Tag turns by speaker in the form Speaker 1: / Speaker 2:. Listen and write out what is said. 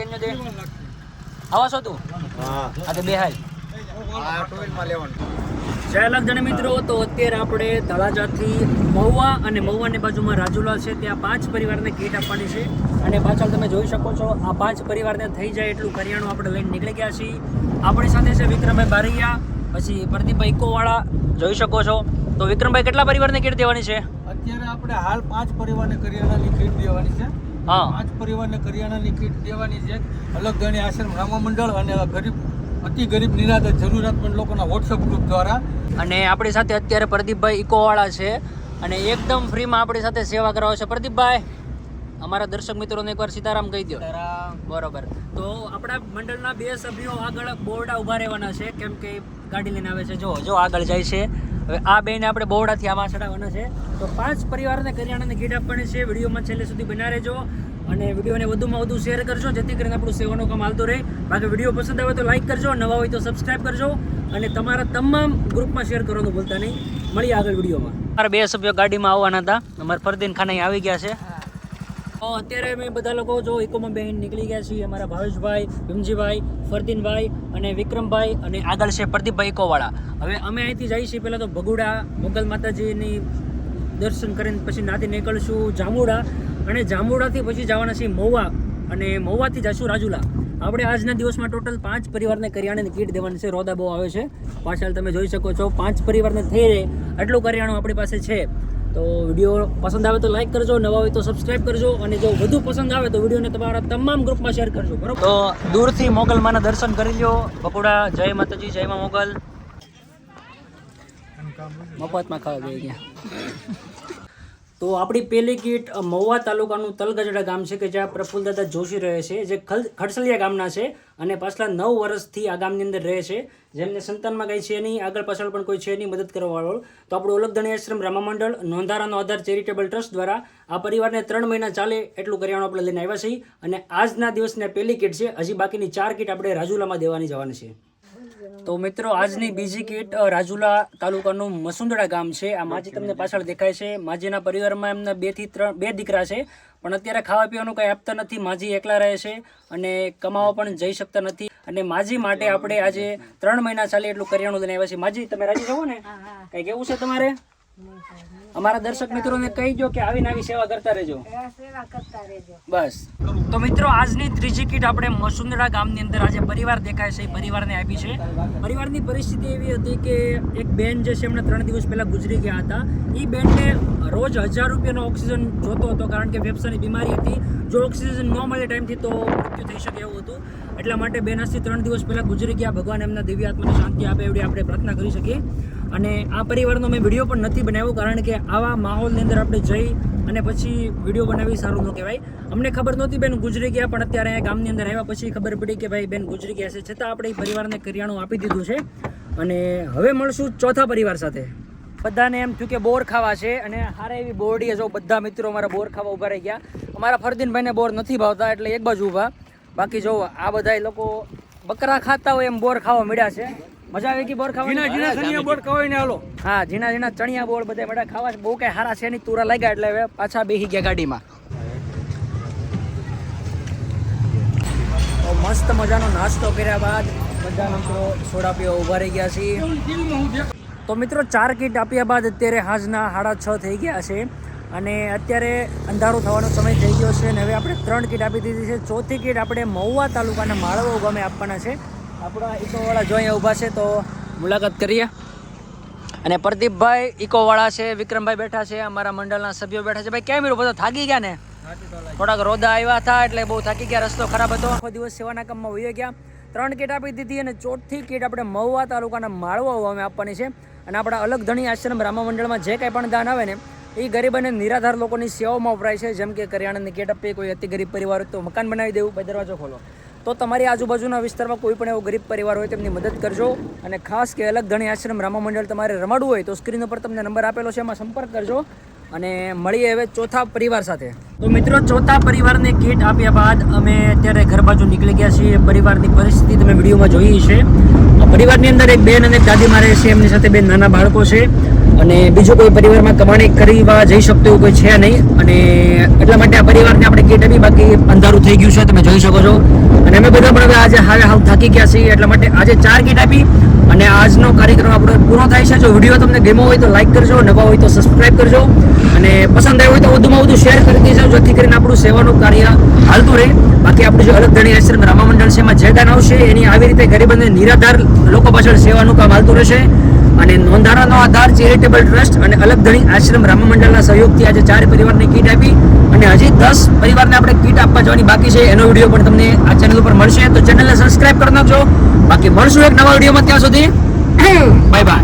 Speaker 1: કન્યો દે આવા છો તું?
Speaker 2: હા.
Speaker 1: આ તો બે
Speaker 2: આ ટુ વ્હીલમાં લેવાનું.
Speaker 1: જય લગ્ન મિત્રો તો અત્યારે આપણે તળાજાથી મહુવા અને મહુવાની બાજુમાં રાજુલા છે ત્યાં પાંચ પરિવારને કીટ આપવાની છે. અને પાછળ તમે જોઈ શકો છો આ પાંચ પરિવારને થઈ જાય એટલું કરિયાણું આપણે લઈને નીકળી ગયા છીએ. આપણી સાથે છે વિક્રમભાઈ બારૈયા પછી પ્રદીપભાઈ ઇકોવાળા જોઈ શકો છો. તો વિક્રમભાઈ કેટલા પરિવારને કીટ દેવાની છે?
Speaker 2: અત્યારે આપણે હાલ પાંચ પરિવારને કરિયાણાની કીટ દેવાની છે.
Speaker 1: હા.
Speaker 2: પાંચ પરિવારને કરિયાણાની કીટ દેવાની છે. અલગ ગણી આશ્રમ રામા મંડળ અને ગરીબ અતિ ગરીબ નિરાધાર જરૂરિયાતમંદ લોકોના વોટ્સઅપ ગ્રુપ દ્વારા.
Speaker 1: અને આપણી સાથે અત્યારે પ્રદીપભાઈ ઇકોવાળા છે. અને એકદમ ફ્રીમાં આપણી સાથે સેવા કરાવે છે. પ્રદીપભાઈ અમારા દર્શક મિત્રોને એકવાર સીતારામ કહી દો બરોબર. તો આપણા મંડળના બે સભ્યો આગળ બોરડા ઊભા રહેવાના છે. કેમ કે ગાડી લઈને આવે છે. જો જો આગળ જાય છે. હવે આ બેને આપણે બહોળાથી આમાં ચડાવવાના છે. તો પાંચ પરિવારને કરિયાણાની કીટ આપવાની છે. વિડીયોમાં છેલ્લે સુધી બના રહેજો અને વિડીયોને વધુમાં વધુ શેર કરજો, જેથી કરીને આપણું સેવાનું કામ હાલતું રહે. બાકી વીડિયો પસંદ આવે તો લાઈક કરજો, નવા હોય તો સબસ્ક્રાઈબ કરજો અને તમારા તમામ ગ્રુપમાં શેર કરવાનું ભૂલતા નહીં. મળીએ આગળ વિડીયોમાં. અમારા બે સભ્યો ગાડીમાં આવવાના હતા. અમારા ફરદીન ખાના આવી ગયા છે. અત્યારે અમે બધા લોકો જો ઇકોમાં બેહીને નીકળી ગયા છીએ, અમારા ભાવેશભાઈ, ભીમજીભાઈ, ફરદીનભાઈ અને વિક્રમભાઈ અને આગળ છે પ્રદીપભાઈ ઇકોવાળા હવે અમે અહીંથી જઈએ છીએ પહેલાં તો ભગુડા, મોગલ માતાજીની દર્શન કરીને પછી નાથી નીકળશું જામુડા અને જામુડાથી પછી જવાના છીએ મહુવા અને મહુવાથી જઈશું રાજુલા. આપણે આજના દિવસમાં ટોટલ પાંચ પરિવારને કરિયાણાની કીટ દેવાની છે, રોદા બહુ આવે છે. પાછળ તમે જોઈ શકો છો, પાંચ પરિવારને થઈ રહે એટલું કરિયાણું આપણી પાસે છે. તો વીડિયો પસંદ આવે તો લાઈક કરજો નવા હોય તો સબસ્ક્રાઇબ કરજો અને જો વધુ પસંદ આવે તો વિડીયોને તમારા તમામ ગ્રુપમાં શેર કરજો બરોબર? તો દૂરથી મોગલમાના દર્શન કરી લ્યો. બકુડા જય માતાજી જય મા મોગલ. મફતમાં ખાવા ગઈ ગયા તો આપણી પહેલી કીટ મહુવા તાલુકાનું તલગજડા ગામ છે કે જ્યાં પ્રફુલદાદા જોશી રહે છે, જે ખડસલિયા ગામના છે અને પાછલા નવ વર્ષથી આ ગામની અંદર રહે છે. જેમને સંતાનમાં કંઈ છે નહીં, આગળ પાછળ પણ કોઈ છે નહીં, મદદ કરવા વાળો તો આપણું ઓલગધણી આશ્રમ રામા મંડળ, નોંધારાનો આધાર ચેરિટેબલ ટ્રસ્ટ દ્વારા આ પરિવારને ત્રણ મહિના ચાલે એટલું કરિયાણું આપણે લઈને આવ્યા છીએ. અને આજના દિવસને પહેલી કીટ છે, હજી બાકીની ચાર કીટ આપણે રાજુલામાં દેવાની જવાની છે. તો મિત્રો આજની બીજી કીટ રાજુલા તાલુકાનું મસુંદડા ગામ છે. આ માજી તમને પાછળ દેખાય છે. માજીના પરિવારમાં એમના બેથી ત્રણ બે દીકરા છે. પણ અત્યારે ખાવા પીવાનું કંઈ આપતા નથી. માજી એકલા રહે છે અને કમાવા પણ જઈ શકતા નથી. અને માજી માટે આપણે આજે ત્રણ મહિના ચાલે એટલું કરિયાણું લઈને આવ્યા છે. માજી તમે રાજી છો ને? કઈ કેવું છે તમારે? અમારા દર્શક મિત્રોને કહી દો કે આવીને આવી સેવા કરતા રહેજો. બસ. તો મિત્રો આજની ત્રીજી કીટ આપણે મસુંદરા ગામની અંદર આજે પરિવાર દેખાય છે એ પરિવારને આપી છે. પરિવારની પરિસ્થિતિ એવી હતી કે એક બેન જે છે એમણે ત્રણ દિવસ પહેલાં ગુજરી ગયા હતા. એ બેનને રોજ હજાર રૂપિયાનો ઓક્સિજન જોતો હતો કારણ કે ફેફસાની બીમારી હતી. જો ઓક્સિજન ન મળે ટાઈમથી તો મૃત્યુ થઈ શકે એવું હતું. એટલા માટે બેન આજથી ત્રણ દિવસ પહેલાં ગુજરી ગયા. ભગવાન એમના દિવ્ય આત્માને શાંતિ આપે એવડી આપણે પ્રાર્થના કરી શકીએ. અને આ પરિવારનો મેં વીડિયો પણ નથી બનાવ્યો કારણ કે આવા માહોલની અંદર આપણે જઈ અને પછી વીડિયો બનાવી સારું ન કહેવાય. અમને ખબર નહોતી બેન ગુજરી ગયા, પણ અત્યારે અહીંયા ગામની અંદર આવ્યા પછી ખબર પડી કે ભાઈ બેન ગુજરી ગયા છે. છતાં આપણે પરિવારને કરિયાણું આપી દીધું છે. અને હવે મળશું ચોથા પરિવાર સાથે. બધાને એમ થયું કે બોર ખાવા છે અને હારે એવી બોરડીએ જો બધા મિત્રો અમારા બોર ખાવા ઊભા રહી ગયા. અમારા ફરદીનભાઈને બોર નથી ભાવતા, એટલે એક બાજુ ઊભા બાકી જો આ બધા લોકો બકરા ખાતા હોય એમ બોર ખાવા મળ્યા છે. મજા આવે કે બોર ખાવાની?
Speaker 2: જીના સનિયા બોર કવાય ને હાલો.
Speaker 1: હા જીના જીના ચણિયા બોર બધા બધા ખાવા બહુ કઈ હારા છે નહીં તુરા લાગ્યા એટલે હવે પાછા બેહી ગયા ગાડીમાં. મસ્ત મજાનો નાસ્તો કર્યા બાદ બધા મિત્રો સોડા પીવા ઊભા રહી ગયા છીએ. તો મિત્રો ચાર કીટ આપ્યા બાદ અત્યારે હાજના સાડા છ થઈ ગયા છે અને અત્યારે અંધારું થવાનો સમય થઈ ગયો છે અને હવે આપણે ત્રણ કીટ આપી દીધી છે. ચોથી કીટ આપણે મહુવા તાલુકાના માળવો ગામે આપવાના છે. આપણા ઇકોવાળા જો અહીંયા ઊભા છે તો મુલાકાત કરીએ. અને પ્રદીપભાઈ ઇકોવાળા છે, વિક્રમભાઈ બેઠા છે, અમારા મંડળના સભ્યો બેઠા છે. ભાઈ કેમ બધા થાકી ગયા ને? થોડાક રોદા આવ્યા હતા એટલે બહુ થાકી ગયા, રસ્તો ખરાબ હતો. આખો દિવસ સેવાના કામમાં વહી ગયા. ત્રણ કીટ આપી દીધી અને ચોથી કીટ આપણે મહુવા તાલુકાના માળવા અમે આપવાની છે. અને આપણા અલગ ધણી આશ્રમ રામા મંડળમાં જે કંઈ પણ દાન આવે ને, એ ગરીબ અને નિરાધાર લોકોની સેવામાં વપરાય છે. જેમ કે કરિયાણાની કેટ આપી કોઈ અતિ ગરીબ પરિવાર તો મકાન બનાવી દેવું. બે દરવાજો ખોલો. તો તમારી આજુબાજુના વિસ્તારમાં કોઈ પણ એવો ગરીબ પરિવાર હોય તેમની મદદ કરજો. અને ખાસ કે અલગ ધણી આશ્રમ રામા મંડળ તમારે રમાડવું હોય તો સ્ક્રીન ઉપર તમને નંબર આપેલો છે, એમાં સંપર્ક કરજો. અને મળીએ હવે ચોથા પરિવાર સાથે. તો મિત્રો, ચોથા પરિવારને કીટ આપ્યા બાદ અમે અત્યારે ઘર બાજુ નીકળી ગયા છીએ. પરિવારની પરિસ્થિતિ તમે વિડીયોમાં જોઈ છે પરિવારની અંદર એક બેન અને દાદી મારે છે. એમની સાથે બે નાના બાળકો છે. અને બીજું કોઈ પરિવારમાં કમાણી કરવા જઈ શકતું એવું કોઈ છે નહીં. અને એટલા માટે આ પરિવારને આપણે કીટ આપી, બાકી અંધારું થઈ ગયું છે, તમે જોઈ શકો છો. અને અમે બધા પણ હવે આજે હાવે હાવ થાકી ગયા છીએ, એટલા માટે આજે ચાર કીટ આપી અને આજનો કાર્યક્રમ આપણો પૂરો થાય છે. જો વીડિયો તમને ગેમો હોય તો લાઈક કરજો, નવા હોય તો સબસ્ક્રાઈબ કરજો. અને પસંદ આવ્યો હોય તો વધુમાં વધુ શેર કરી દેજો, જેથી કરીને આપણું સેવાનું કાર્ય હાલતું રહે. બાકી આપણું જે અલગ ધણી આશ્રમ રામા મંડળ છે, એમાં જે દાન આવશે. એની આવી રીતે ગરીબ અને નિરાધાર લોકો પાછળ સેવાનું કામ હાલતું રહેશે. અને નોંધાણાનો આધાર ચેરિટેબલ ટ્રસ્ટ અને અલગ ધણી આશ્રમ રામ મંડળના સહયોગથી આજે ચાર પરિવારને કીટ આપી અને હજી દસ પરિવારને આપણે કીટ આપવા જવાની બાકી છે. એનો વીડિયો પણ તમને આ ચેનલ ઉપર મળશે. તો ચેનલને સબસ્ક્રાઇબ કરી નાખજો. બાકી મળશું એક નવા વિડીયોમાં ત્યાં સુધી. Bye bye